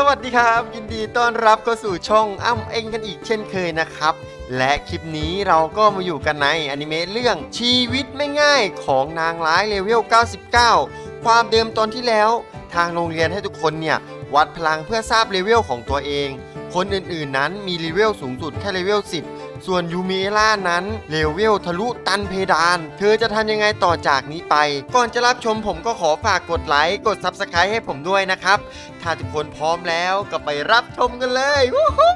สวัสดีครับ ยินดีต้อนรับเข้าสู่ช่องอ้ำเองกันอีกเช่นเคยนะครับ และคลิปนี้เราก็มาอยู่กันในอนิเมะเรื่องชีวิตไม่ง่ายของนางร้ายเลเวล 99 ความเดิมตอนที่แล้ว ทางโรงเรียนให้ทุกคนเนี่ย วัดพลังเพื่อทราบเลเวลของตัวเอง คนอื่นๆนั้นมีเลเวลสูงสุดแค่เลเวล10 ส่วนยูเมล่านั้นเลเวลทะลุตันเพดาน เธอจะทำยังไงต่อจากนี้ไป ก่อนจะรับชมผมก็ขอฝากกดไลค์ กด Subscribe ให้ผมด้วยนะครับ ถ้าทุกคนพร้อมแล้วก็ไปรับชมกันเลยวู้ฮู้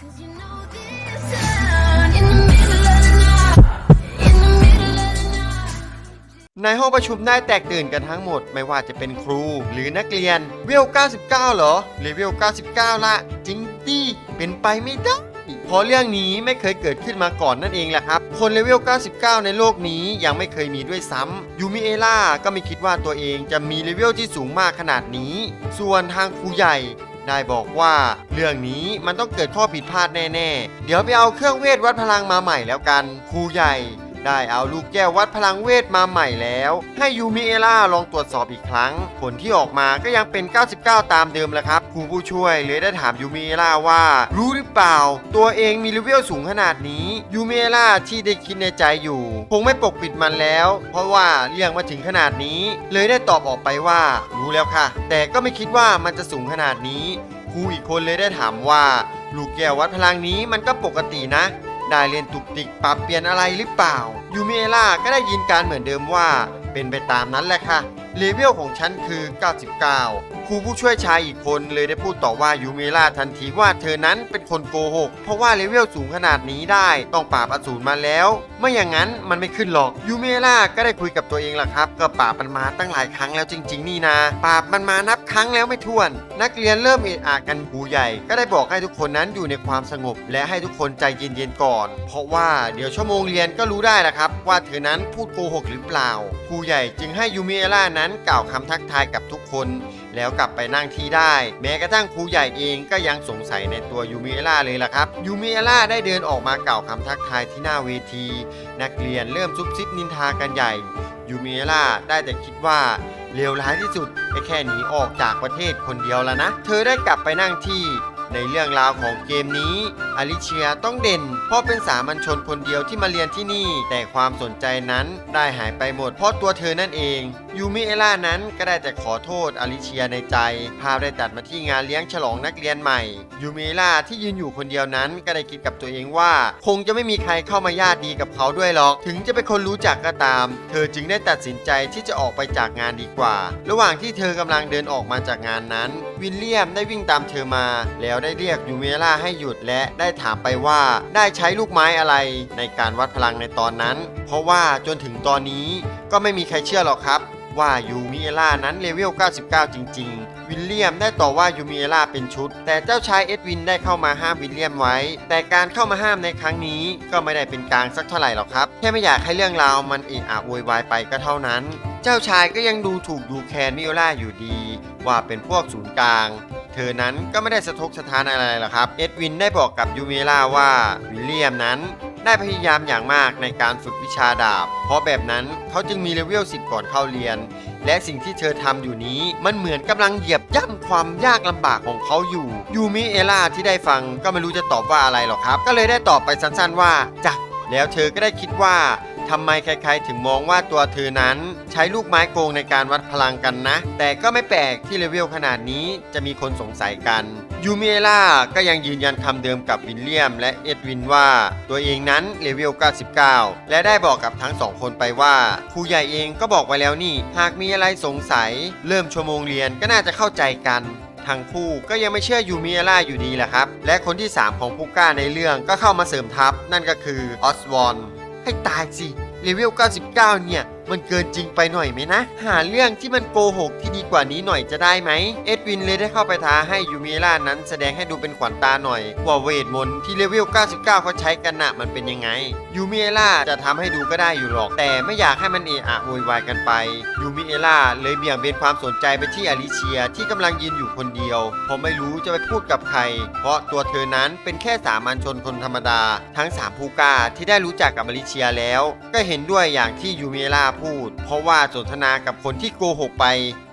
Cause you know this sound in the middle of the night, in the middle of the night. ในห้องประชุมได้แตกตื่นกันทั้งหมด ไม่ว่าจะเป็นครูหรือนักเรียนเวล 99 เหรอเลเวล 99 ละ จริงดิเป็นไปไม่ได้ เพราะเรื่องนี้ไม่เคยเกิดขึ้นมาก่อนนั่นเองแหละครับ คนเลเวล 99 ในโลกนี้ยังไม่เคยมีด้วยซ้ำยูมิเอล่าก็ไม่คิดว่าตัวเองจะมีเลเวลที่สูงมากขนาดนี้ ส่วนทางครูใหญ่ได้บอกว่าเรื่องนี้มันต้องเกิดข้อผิดพลาดแน่ ๆ เดี๋ยวไปเอาเครื่องเวทวัดพลังมาใหม่แล้วกันครูใหญ่ ได้เอาลูกแก้ววัดพลังเวทมาใหม่แล้ว ให้ยูมิเอล่าลองตรวจสอบอีกครั้ง ผลที่ออกมาก็ยังเป็น 99 ตามเดิมแหละครับครูผู้ช่วยเลยได้ถามยูมิเอล่าว่า รู้หรือเปล่า ตัวเองมีเลเวลสูงขนาดนี้ยูมิเอล่าที่ได้คิดในใจอยู่ คงไม่ปกปิดมันแล้ว เพราะว่าเรื่องมาถึงขนาดนี้ เลยได้ตอบออกไปว่า รู้แล้วค่ะ แต่ก็ไม่คิดว่ามันจะสูงขนาดนี้ครูอีกคนเลยได้ถามว่า ลูกแก้ววัดพลังนี้มันก็ปกตินะ ได้เรียนตุกติกปรับเปลี่ยนอะไรหรือเปล่า ยูมิเอล่าก็ได้ยินการเหมือนเดิมว่า เป็นไปตามนั้นแหละค่ะ เลเวลของฉันคือ 99ครูผู้ช่วยชายอีกคนเลยได้พูดต่อว่ายูเอล่าทันทีว่าเธอนั้นเป็นคนโกหก เพราะว่าเลเวลสูงขนาดนี้ได้ ต้องปราบอสูรมาแล้ว ไม่อย่างนั้นมันไม่ขึ้นหรอกยูเอล่าก็ได้คุยกับตัวเองล่ะครับ ก็ปราบมันมาตั้งหลายครั้งแล้วจริง ๆ นี่นะปราบมันมานับครั้งแล้วไม่ถ้วน นักเรียนเริ่มเอะอะกันครูใหญ่ ก็ได้บอกให้ทุกคนนั้นอยู่ในความสงบ และให้ทุกคนใจเย็นๆก่อน เพราะว่าเดี๋ยวชั่วโมงเรียนก็รู้ได้นะครับ ว่าเธอนั้นพูดโกหกหรือเปล่าครูใหญ่จึงให้ยูเอล่านั้นกล่าวคำทักทายกับทุกคน แล้วกลับไปนั่งที่ได้ แม้กระทั่งครูใหญ่เองก็ยังสงสัยในตัวยูมิเอล่าเลยล่ะครับยูมิเอล่าได้เดินออกมากล่าวคำทักทายที่หน้าเวที นักเรียนเริ่มซุบซิบนินทากันใหญ่ยูมิเอล่าได้แต่คิดว่าเลวร้ายที่สุดไอ้แค่หนีออกจากประเทศคนเดียวแล้วนะ เธอได้กลับไปนั่งที่ในเรื่องราวของเกมนี้ อลิเชียต้องเด่น เพราะเป็นสามัญชนคนเดียวที่มาเรียนที่นี่ แต่ความสนใจนั้นได้หายไปหมดเพราะตัวเธอนั่นเองยูมิเอล่านั้นก็ได้แต่ขอโทษอลิเชียในใจ ภาพได้ตัดมาที่งานเลี้ยงฉลองนักเรียนใหม่ยูมิเอล่าที่ยืนอยู่คนเดียวนั้นก็ได้คิดกับตัวเองว่า คงจะไม่มีใครเข้ามาญาติดีกับเขาด้วยหรอก ถึงจะเป็นคนรู้จักก็ตาม เธอจึงได้ตัดสินใจที่จะออกไปจากงานดีกว่า ระหว่างที่เธอกำลังเดินออกมาจากงานนั้น วิลเลียมได้วิ่งตามเธอมา แล้วได้เรียกยูเมล่าให้หยุดและได้ได้ถามไปว่าได้ใช้ลูกไม้อะไรในการวัดพลังในตอนนั้น เพราะว่าจนถึงตอนนี้ก็ไม่มีใครเชื่อหรอกครับ ว่ายูมิเอล่านั้นเลเวล 99 จริง ๆ วิลเลียมได้ต่อว่ายูมิเอล่าเป็นชุด แต่เจ้าชายเอ็ดวินได้เข้ามาห้ามวิลเลียมไว้ แต่การเข้ามาห้ามในครั้งนี้ก็ไม่ได้เป็นกลางสักเท่าไหร่หรอกครับ แค่ไม่อยากให้เรื่องราวมันเอะอะโวยวายไปก็เท่านั้น เจ้าชายก็ยังดูถูกดูแคลนมิโอล่าอยู่ดี ว่าเป็นพวกศูนย์กลางเธอนั้นก็ไม่ได้สะทกสะท้านอะไรหรอกครับ เอ็ดวินได้บอกกับยูเมล่าว่าวิลเลียมนั้นได้พยายามอย่างมากในการฝึกวิชาดาบ เพราะแบบนั้นเขาจึงมีเลเวล10ก่อนเข้าเรียน และสิ่งที่เธอทำอยู่นี้มันเหมือนกำลังเหยียบย่ำความยากลำบากของเขาอยู่ ยูมิเอล่าที่ได้ฟังก็ไม่รู้จะตอบว่าอะไรหรอกครับ ก็เลยได้ตอบไปสั้นๆว่าจักแล้วเธอก็ได้คิดว่าทำไมใครๆ ถึงมองว่าตัวเธอนั้น ใช้ลูกไม้โกงในการวัดพลังกันนะ แต่ก็ไม่แปลกที่เลเวลขนาดนี้จะมีคนสงสัยกัน ยูมิเอล่าก็ยังยืนยันคำเดิมกับวิลเลียมและเอ็ดวินว่าตัวเองนั้นเลเวล 99 และได้บอกกับทั้งสองคนไปว่าครูใหญ่เองก็บอกไว้แล้วนี่ หากมีอะไรสงสัย เริ่มชั่วโมงเรียนก็น่าจะเข้าใจกันทั้งคู่ก็ยังไม่เชื่อยูมิเอล่าอยู่ดีแหละครับ และคนที่ 3 ของผู้กล้าในเรื่องก็เข้ามาเสริมทัพ นั่นก็คือออสวอนให้ตายสิเลเวล 99 เนี่ยมันเกินจริงไปหน่อยไหมนะ หาเรื่องที่มันโกหกที่ดีกว่านี้หน่อยจะได้ไหม เอ็ดวินเลยได้เข้าไปท้าให้ยูมิเอล่านั้นแสดงให้ดูเป็นขวัญตาหน่อย ว่าเวทมนต์ที่เลเวล 99 เขาใช้กันน่ะมันเป็นยังไง ยูมิเอล่าจะทำให้ดูก็ได้อยู่หรอก แต่ไม่อยากให้มันเอะอะโวยวายกันไป ยูมิเอล่าเลยเบี่ยงเบนความสนใจไปที่อลิเชียที่กำลังยืนอยู่คนเดียว เพราะไม่รู้จะไปพูดกับใคร เพราะตัวเธอนั้นเป็นแค่สามัญชนคนธรรมดา ทั้งสามผู้กล้าที่ได้รู้จักกับอลิเชียแล้ว ก็เห็นด้วยอย่างที่ยูมิเอล่าพูด เพราะว่าสนทนากับคนที่โกหกไป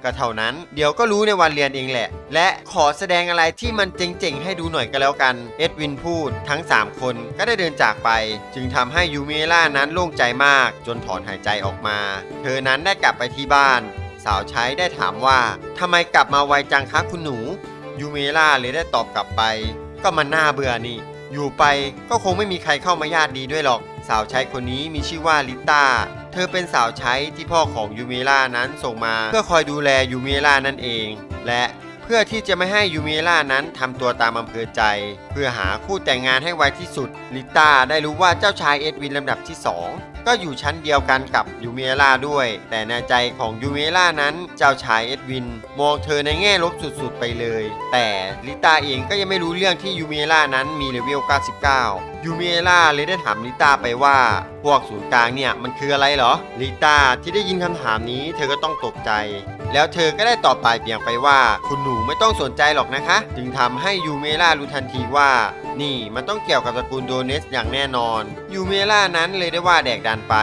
ก็เท่านั้น เดี๋ยวก็รู้ในวันเรียนเองแหละ และขอแสดงอะไรที่มันเจ๋งๆ ให้ดูหน่อยก็แล้วกัน เอ็ดวินพูดทั้ง 3 คนก็ได้เดินจากไป จึงทำให้ยูเมล่านั้นโล่งใจมาก จนถอนหายใจออกมา เธอนั้นได้กลับไปที่บ้าน สาวใช้ได้ถามว่าทำไมกลับมาไวจังคะคุณหนูยูเมล่าเลยได้ตอบกลับไป ก็มันน่าเบื่อนี่ อยู่ไปก็คงไม่มีใครเข้ามาญาติดีด้วยหรอก สาวใช้คนนี้มีชื่อว่าลิต้า เธอเป็นสาวใช้ที่พ่อของยูเมล่านั้นส่งมา เพื่อคอยดูแลยูเมล่านั่นเอง และ พื่อที่จะไม่ให้ยูเมล่านั้นทำตัวตามอำเภอใจ เพื่อหาคู่แต่งงานให้ไวที่สุด ลิต้าได้รู้ว่าเจ้าชายเอ็ดวินลำดับที่ 2 ก็อยู่ชั้นเดียวกันกับยูเมล่าด้วย แต่ในใจของยูเมล่านั้นเจ้าชายเอ็ดวิน มองเธอในแง่ลบสุดๆไปเลย แต่ลิต้าเองก็ยังไม่รู้เรื่องที่ยูเมล่านั้นมีเลเวล 99 ยูเมล่าเลยได้ถามลิต้าไปว่า พวกศูนย์กลางเนี่ยมันคืออะไรเหรอลิต้าที่ได้ยินคำถามนี้เธอก็ต้องตกใจ แล้วเธอก็ได้ตอบปลายเปียงไปว่า คุณหนูไม่ต้องสนใจหรอกนะคะ จึงทำให้ยูเมล่ารู้ทันทีว่า นี่มันต้องเกี่ยวกับตระกูลโดเนสอย่างแน่นอนยูเมล่านั้นเลยได้ว่าแดกดันไป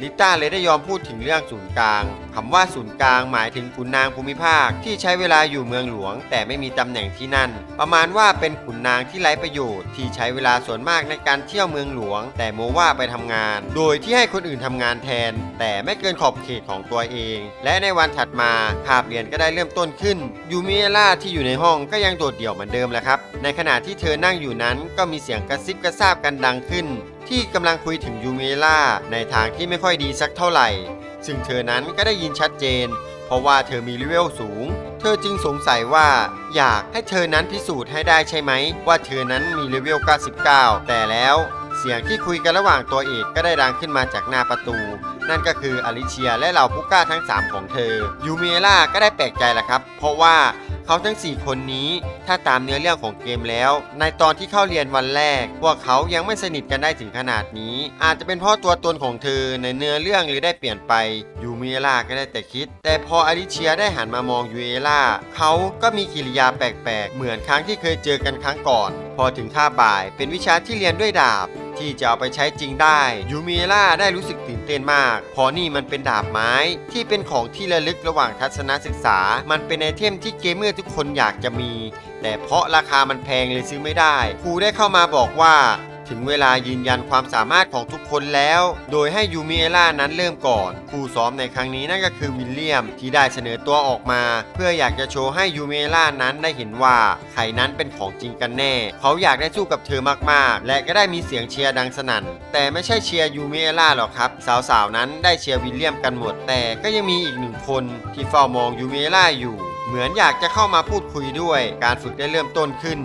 ลิต้าเลยได้ยอมพูดถึงเรื่องศูนย์กลาง คำว่าศูนย์กลางหมายถึงขุนนางภูมิภาคที่ใช้เวลาอยู่เมืองหลวง แต่ไม่มีตำแหน่งที่นั่น ประมาณว่าเป็นขุนนางที่ไร้ประโยชน์ที่ใช้เวลาส่วนมากในการเที่ยวเมืองหลวง แต่โมว่าไปทำงาน โดยที่ให้คนอื่นทำงานแทน แต่ไม่เกินขอบเขตของตัวเอง และในวันถัดมาคาบเรียนก็ได้เริ่มต้นขึ้นยูเมล่าที่อยู่ในห้องก็ยังโดดเดี่ยวเหมือนเดิมแหละครับในขณะที่เธอนั่งอยู่นั้นก็มีเสียงกระซิบกระซาบกันดังขึ้น ที่กำลังคุยถึงยูเมล่าในทางที่ไม่ค่อยดีสักเท่าไหร่ ซึ่งเธอนั้นก็ได้ยินชัดเจน เพราะว่าเธอมีเลเวลสูง เธอจึงสงสัยว่าอยากให้เธอนั้นพิสูจน์ให้ได้ใช่ไหม ว่าเธอนั้นมีเลเวล 99 แต่แล้วเสียงที่คุยกันระหว่างตัวเอกก็ได้ดังขึ้นมาจากหน้าประตู นั่นก็คืออลิเชียและเหล่าผู้กล้าทั้ง 3 ของเธอ ยูเมล่าก็ได้แปลกใจแหละครับ เพราะว่า เขาทั้ง 4 คนนี้ถ้าตามเนื้อเรื่องของเกมแล้ว ในตอนที่เข้าเรียนวันแรก พวกเขายังไม่สนิทกันได้ถึงขนาดนี้ อาจจะเป็นเพราะตัวตนของเธอในเนื้อเรื่องหรือได้เปลี่ยนไปยูเมล่าก็ได้แต่คิด แต่พออลิเชียได้หันมามองยูเอล่าเขาก็มีกิริยาแปลกๆ เหมือนครั้งที่เคยเจอกันครั้งก่อน พอถึงค่าบ่ายเป็นวิชาที่เรียนด้วยดาบ ที่จะเอาไปใช้จริงได้ยูเมล่าได้รู้สึกตื่นเต้นมากเพราะนี่มันเป็นดาบไม้ที่เป็นของที่ระลึกระหว่างทัศนศึกษา มันเป็นไอเทมที่เกมเมอร์ทุกคนอยากจะมี แต่เพราะราคามันแพงเลยซื้อไม่ได้ครูได้เข้ามาบอกว่า ถึงเวลายืนยันความสามารถของทุกคนแล้ว โดยให้ยูเมล่านั้นเริ่มก่อนครูซ้อมในครั้งนี้นั่นก็คือวิลเลียมที่ได้เสนอตัวออกมา เพื่ออยากจะโชว์ให้ยูเมล่านั้นได้เห็นว่าใครนั้นเป็นของจริงกันแน่ เขาอยากได้สู้กับเธอมากๆ และก็ได้มีเสียงเชียร์ดังสนั่น แต่ไม่ใช่เชียร์ยูเมล่าหรอกครับ สาวๆนั้นได้เชียร์วิลเลียมกันหมด แต่ก็ยังมีอีกหนึ่งคนที่เฝ้ามองยูเมล่าอยู่เหมือนอยากจะเข้ามาพูดคุยด้วย การฝึกได้เริ่มต้นขึ้น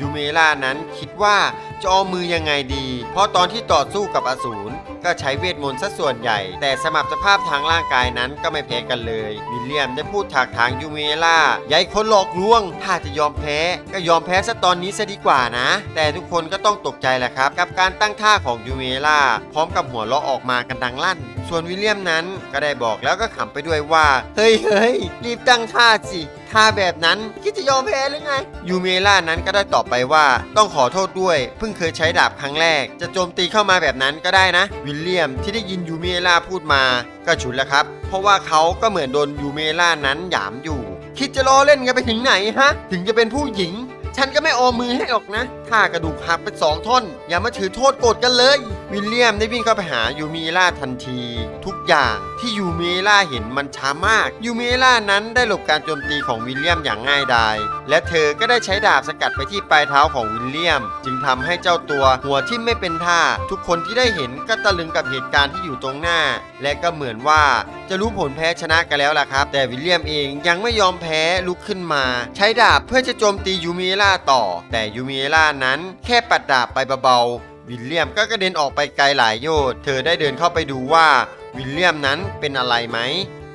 ยูเมล่านั้นคิดว่า จะเอามือยังไงดี เพราะตอนที่ต่อสู้กับอสูร ก็ใช้เวทมนต์ซะส่วนใหญ่ แต่สมรรถภาพทางร่างกายนั้นก็ไม่แพ้กันเลย วิลเลียมได้พูดถากทางยูเมล่ายาให้คนหลอกลวง ถ้าจะยอมแพ้ ก็ยอมแพ้ซะตอนนี้ซะดีกว่านะ แต่ทุกคนก็ต้องตกใจแหละครับ กับการตั้งท่าของยูเมล่าพร้อมกับหัวเราะออกมากันดังลั่น ส่วนวิลเลียมนั้นก็ได้บอกแล้วก็ขำไปด้วยว่า เฮ้ยเฮ้ยรีบตั้งท่าสิท่าแบบนั้นคิดจะยอมแพ้หรือไง ยูเมล่านั้นก็ได้ตอบไปว่า ต้องขอโทษด้วย เพิ่งเคยใช้ดาบครั้งแรก จะโจมตีเข้ามาแบบนั้นก็ได้นะวิลเลียมที่ได้ยินยูเมล่าพูดมาก็ฉุนแล้วครับ เพราะว่าเขาก็เหมือนโดนยูเมล่านั้นหยามอยู่ คิดจะล้อเล่นกันไปถึงไหนฮะ ถึงจะเป็นผู้หญิง ฉันก็ไม่ออมมือให้หรอกนะ ถ้ากระดูกหักเป็นสองท่อน อย่ามาถือโทษโกรธกันเลยวิลเลียมได้วิ่งเข้าไปหายูเมล่าทันที ทุกอย่างที่ยูเมล่าเห็นมันช้ามากยูเมล่านั้นได้หลบการโจมตีของวิลเลียมอย่างง่ายดาย และเธอก็ได้ใช้ดาบสกัดไปที่ปลายเท้าของวิลเลียม จึงทำให้เจ้าตัวหัวทิ่มไม่เป็นท่า ทุกคนที่ได้เห็นก็ตะลึงกับเหตุการณ์ที่อยู่ตรงหน้า และก็เหมือนว่าจะรู้ผลแพ้ชนะกันแล้วล่ะครับ แต่วิลเลียมเองยังไม่ยอมแพ้ลุกขึ้นมา ใช้ดาบเพื่อจะโจมตียูเมล่าต่อ แต่ยูเมล่านั้นแค่ปัดดาบไปเบาๆ วิลเลียมก็กระเด็นออกไปไกลหลายโยชน์เธอได้เดินเข้าไปดูว่าวิลเลียมนั้นเป็นอะไรไหม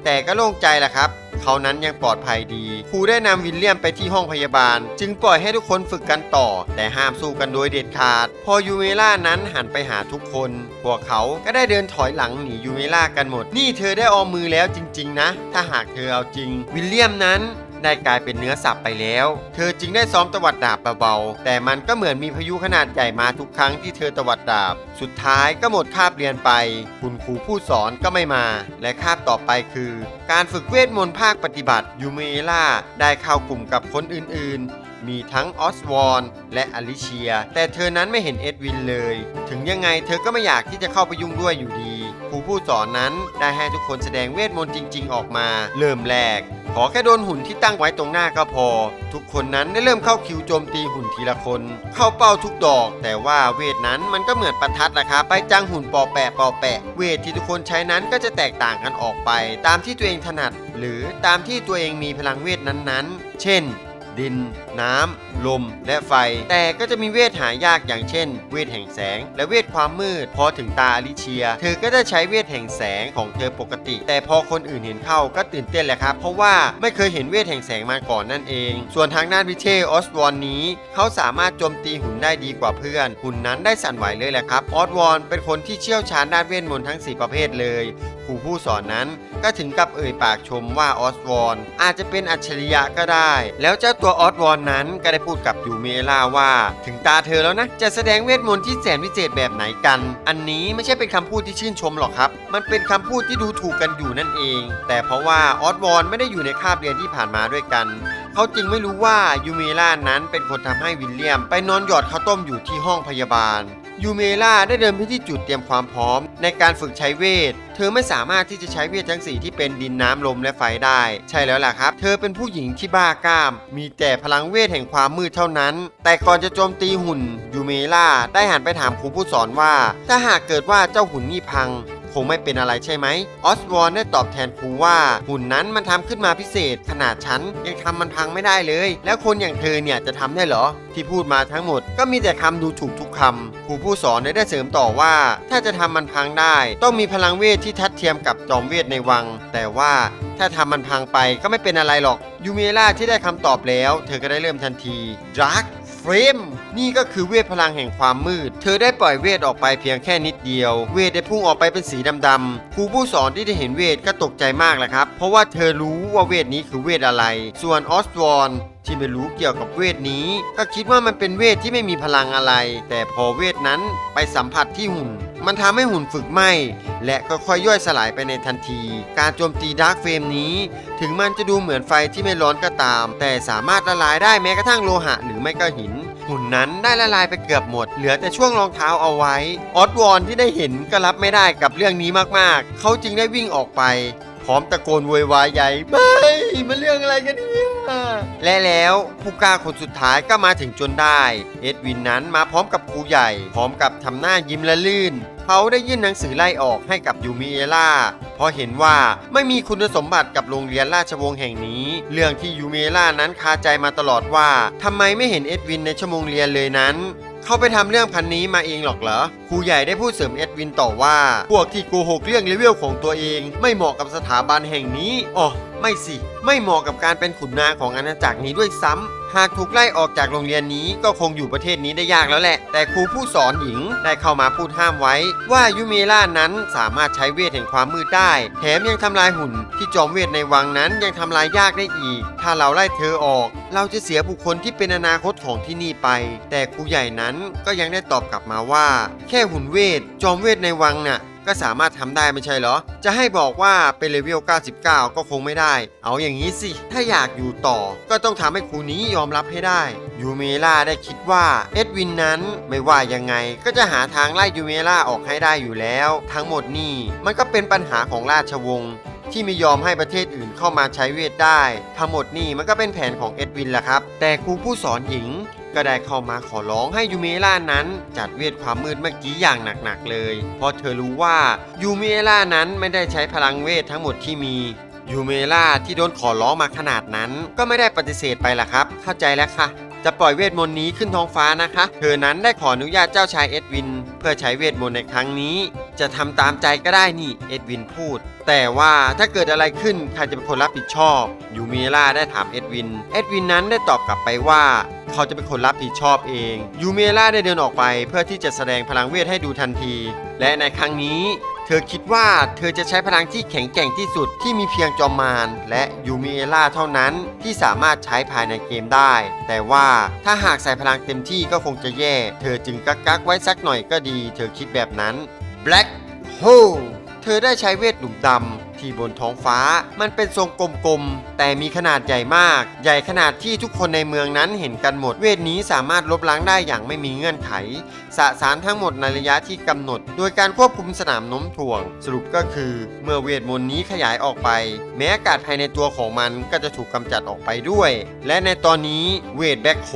แต่ก็โล่งใจแหละครับ เขานั้นยังปลอดภัยดี ครูได้นำวิลเลียมไปที่ห้องพยาบาล จึงปล่อยให้ทุกคนฝึกกันต่อ แต่ห้ามสู้กันโดยเด็ดขาด พอยูเมล่านั้นหันไปหาทุกคน พวกเขาก็ได้เดินถอยหลังหนียูเมล่ากันหมด นี่เธอได้ออมมือแล้วจริง ๆ นะ ถ้าหากเธอเอาจริง วิลเลียมนั้น ได้กลายเป็นเนื้อสับไปแล้ว เธอจึงได้ซ้อมตวัดดาบเบาๆ แต่มันก็เหมือนมีพายุขนาดใหญ่มาทุกครั้งที่เธอตวัดดาบ สุดท้ายก็หมดคาบเรียนไป คุณครูผู้สอนก็ไม่มา และคาบต่อไปคือ การฝึกเวทมนต์ภาคปฏิบัติยูเมล่าได้เข้ากลุ่มกับคนอื่นๆมีทั้งออสวอนและอลิเชีย แต่เธอนั้นไม่เห็นเอ็ดวินเลย ถึงยังไงเธอก็ไม่อยากที่จะเข้าไปยุ่งด้วยอยู่ดี ครูผู้สอนนั้นได้ให้ทุกคนแสดงเวทมนต์จริง ๆ ออกมา เริ่มแรก ขอแค่โดนหุ่นที่ตั้งไว้ตรงหน้าก็พอ ทุกคนนั้นได้เริ่มเข้าคิวโจมตีหุ่นทีละคน เข้าเป้าทุกดอก แต่ว่าเวทนั้นมันก็เหมือนประทัดนะครับไปจังหุ่นปอแปะปอแปะ เวทที่ทุกคนใช้นั้นก็จะแตกต่างกันออกไป ตามที่ตัวเองถนัด หรือตามที่ตัวเองมีพลังเวทนั้นๆ เช่น ดิน น้ำ ลม และไฟ แต่ก็จะมีเวทหายากอย่างเช่น เวทแห่งแสง และเวทความมืด พอถึงตาอลิเชีย เธอก็จะใช้เวทแห่งแสงของเธอปกติ แต่พอคนอื่นเห็นเข้าก็ตื่นเต้นแหละครับ เพราะว่าไม่เคยเห็นเวทแห่งแสงมาก่อนนั่นเอง ส่วนทางด้านพิเชออสวอนนี้ เขาสามารถโจมตีหุ่นได้ดีกว่าเพื่อน หุ่นนั้นได้สั่นไหวเลยแหละครับ ออสวอนเป็นคนที่เชี่ยวชาญด้านเวทมนต์ทั้ง 4 ประเภทเลย รูผู้สอนนั้น ก็ถึงกับเอ่ยปากชมว่าออสวอนอาจจะเป็นอัจฉริยะก็ได้ แล้วเจ้าตัวออสวอนนั้นก็ได้พูดกับยูเมล่าว่า ถึงตาเธอแล้วนะ จะแสดงเวทมนต์ที่แสนวิเศษแบบไหนกัน อันนี้ไม่ใช่เป็นคำพูดที่ชื่นชมหรอกครับ มันเป็นคำพูดที่ดูถูกกันอยู่นั่นเอง แต่เพราะว่าออสวอนไม่ได้อยู่ในคาบเรียนที่ผ่านมาด้วยกันเขาจึงไม่รู้ว่ายูเมล่านั้นเป็นคนทำให้วิลเลียม ไปนอนหยอดข้าวต้มอยู่ที่ห้องพยาบาลยูเมล่าได้เดินไปที่จุดเตรียมความพร้อม ในการฝึกใช้เวท เธอไม่สามารถที่จะใช้เวททั้ง 4 ที่เป็นดินน้ำลมและไฟได้ ใช่แล้วล่ะครับ เธอเป็นผู้หญิงที่บ้ากล้าม มีแต่พลังเวทแห่งความมืดเท่านั้น แต่ก่อนจะโจมตีหุ่นยูเมล่าได้หันไปถามครูผู้สอนว่า ถ้าหากเกิดว่าเจ้าหุ่นนี่พัง คงไม่เป็นอะไรใช่ไหมออสวอนได้ตอบแทนครูว่า หุ่นนั้นมันทำขึ้นมาพิเศษ ขนาดฉันยังทำมันพังไม่ได้เลย แล้วคนอย่างเธอเนี่ยจะทำได้เหรอ ที่พูดมาทั้งหมดก็มีแต่คำดูถูกทุกคำครูผู้สอนได้เสริมต่อว่า ถ้าจะทำมันพังได้ ต้องมีพลังเวทที่ทัดเทียมกับจอมเวทในวัง แต่ว่าถ้าทำมันพังไปก็ไม่เป็นอะไรหรอกยูเมล่าที่ได้คำตอบแล้ว เธอก็ได้เริ่มทันทีดัก รม นี่ก็คือเวทพลังแห่งความมืด เธอได้ปล่อยเวทออกไปเพียงแค่นิดเดียว เวทได้พุ่งออกไปเป็นสีดำๆครูผู้สอนที่ได้เห็นเวทก็ตกใจมากแหละครับ เพราะว่าเธอรู้ว่าเวทนี้คือเวทอะไร ส่วนออสวอนที่ไม่รู้เกี่ยวกับเวทนี้ ก็คิดว่ามันเป็นเวทที่ไม่มีพลังอะไร แต่พอเวทนั้นไปสัมผัสที่หุ่น มันทำให้หุ่นฝึกไหมและก็ค่อยย่อยสลายไปในทันที การโจมตีดาร์กเฟรมนี้ ถึงมันจะดูเหมือนไฟที่ไม่ร้อนก็ตาม แต่สามารถละลายได้แม้กระทั่งโลหะหรือไม่ก็หิน หุ่นนั้นได้ละลายไปเกือบหมด เหลือแต่ช่วงรองเท้าเอาไว้ ออสวอนที่ได้เห็นก็รับไม่ได้กับเรื่องนี้มากๆ เขาจึงได้วิ่งออกไป ร้อมตะโกนโวยวายใหญ่ไม่มันเรื่องอะไรกันเนี่ยและแล้วผู้กล้าคนสุดท้ายก็มาถึงจนได้ เอ็ดวินนั้นมาพร้อมกับครูใหญ่ พร้อมกับทำหน้ายิ้มละลื่น เขาได้ยื่นหนังสือไล่ออกให้กับยูมิเอล่าเพราะเห็นว่าไม่มีคุณสมบัติกับโรงเรียนราชวงศ์แห่งนี้ เรื่องที่ยูมิเอล่านั้นคาใจมาตลอดว่าทำไมไม่เห็นเอ็ดวินในชั่วโมงเรียนเลยนั้น เขาไปทำเรื่องพันนี้มาเองหรอกเหรอครูใหญ่ได้พูดเสริมเอ็ดวินต่อว่า พวกที่โกหกเรื่องเลเวลของตัวเอง ไม่เหมาะกับสถาบันแห่งนี้อ๋อไม่สิ ไม่เหมาะกับการเป็นขุนนางของอาณาจักรนี้ด้วยซ้ำ หากถูกไล่ออกจากโรงเรียนนี้ก็คงอยู่ประเทศนี้ได้ยากแล้วแหละ แต่ครูผู้สอนหญิงได้เข้ามาพูดห้ามไว้ ว่ายูเมล่านั้นสามารถใช้เวทแห่งความมืดได้ แถมยังทำลายหุ่นที่จอมเวทในวังนั้นยังทำลายยากได้อีก ถ้าเราไล่เธอออก เราจะเสียบุคคลที่เป็นอนาคตของที่นี่ไป แต่ครูใหญ่นั้นก็ยังได้ตอบกลับมาว่า แค่หุ่นเวท จอมเวทในวังน่ะ ก็สามารถทำได้ไม่ใช่เหรอ จะให้บอกว่าเป็นเลเวล 99 ก็คงไม่ได้ เอาอย่างนี้สิ ถ้าอยากอยู่ต่อ ก็ต้องทำให้ครูนี้ยอมรับให้ได้ ยูเมล่าได้คิดว่าเอ็ดวินนั้นไม่ว่ายังไงก็จะหาทางไล่ยูเมล่าออกให้ได้อยู่แล้ว ทั้งหมดนี่มันก็เป็นปัญหาของราชวงศ์ที่ไม่ยอมให้ประเทศอื่นเข้ามาใช้เวทได้ ทั้งหมดนี่มันก็เป็นแผนของเอ็ดวินแหละครับ แต่ครูผู้สอนหญิง ก็ได้เข้ามาขอร้องให้ยูเมล่านั้นจัดเวทความมืดเมื่อกี้อย่างหนักๆเลย เพราะเธอรู้ว่ายูเมล่านั้นไม่ได้ใช้พลังเวททั้งหมดที่มียูเมล่าที่โดนขอร้องมาขนาดนั้น ก็ไม่ได้ปฏิเสธไปล่ะครับ เข้าใจแล้วค่ะ จะปล่อยเวทมนต์นี้ขึ้นท้องฟ้านะคะ เธอนั้นได้ขออนุญาตเจ้าชายเอ็ดวิน เพื่อใช้เวทมนต์ในครั้งนี้ จะทำตามใจก็ได้นี่เอ็ดวินพูด แต่ว่าถ้าเกิดอะไรขึ้นใครจะเป็นคนรับผิดชอบยูเมล่าได้ถามเอ็ดวิน เอ็ดวินนั้นได้ตอบกลับไปว่า เขาจะเป็นคนรับผิดชอบเองยูเมล่าได้เดินออกไปเพื่อที่จะแสดงพลังเวทให้ดูทันที และในครั้งนี้เธอคิดว่าเธอจะใช้พลังที่แข็งแกร่งที่สุดที่มีเพียงจอมมารและยูมิเอล่าเท่านั้นที่สามารถใช้ภายในเกมได้ แต่ว่าถ้าหากใส่พลังเต็มที่ก็คงจะแย่ เธอจึงกักกักไว้สักหน่อยก็ดี เธอคิดแบบนั้น Black Hole เธอได้ใช้เวทหลุมดำ ที่บนท้องฟ้า มันเป็นทรงกลมๆ แต่มีขนาดใหญ่มาก ใหญ่ขนาดที่ทุกคนในเมืองนั้นเห็นกันหมด เวทนี้สามารถลบล้างได้อย่างไม่มีเงื่อนไข สะสารทั้งหมดในระยะที่กำหนด โดยการควบคุมสนามโน้มถ่วง สรุปก็คือ เมื่อเวทมนต์นี้ขยายออกไป แม้อากาศภายในตัวของมันก็จะถูกกำจัดออกไปด้วย และในตอนนี้เวทแบ็คโฮ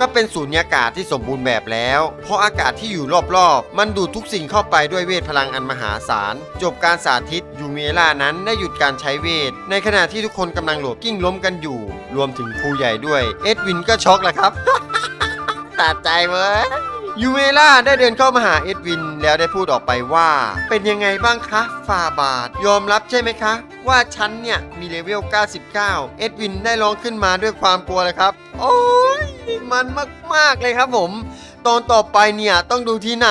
ก็เป็นสูญญากาศที่สมบูรณ์แบบแล้ว เพราะอากาศที่อยู่รอบๆ มันดูดทุกสิ่งเข้าไปด้วยเวทพลังอันมหาศาล จบการสาธิตยูเมล่านั้นได้หยุดการใช้เวท ในขณะที่ทุกคนกำลังโหลดกิ้งล้มกันอยู่ รวมถึงครูใหญ่ด้วย เอ็ดวินก็ช็อกแหละครับ ตัดใจเว้ยยูเมล่าได้เดินเข้ามาหาเอ็ดวิน แล้วได้พูดออกไปว่า เป็นยังไงบ้างคะฟาบาท ยอมรับใช่ไหมคะ ว่าฉันเนี่ยมีเลเวล 99 เอ็ดวินได้ร้องขึ้นมาด้วยความกลัวเลยครับ โอ้ยมันมาก ๆ เลยครับผม ตอนต่อไปเนี่ยต้องดูที่ไหน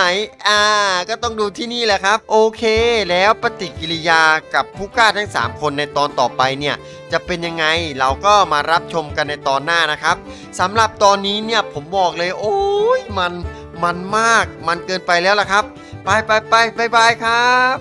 อ่า ก็ต้องดูที่นี่แหละครับ โอเค แล้วปฏิกิริยากับผู้กล้าทั้ง 3 คนในตอนต่อไปเนี่ยจะเป็นยังไงเราก็มารับชมกันในตอนหน้านะครับสำหรับตอนนี้เนี่ยผมบอกเลย โอ้ยมันมันมากมันเกินไปแล้วล่ะครับ ไปไปไปบายบายครับ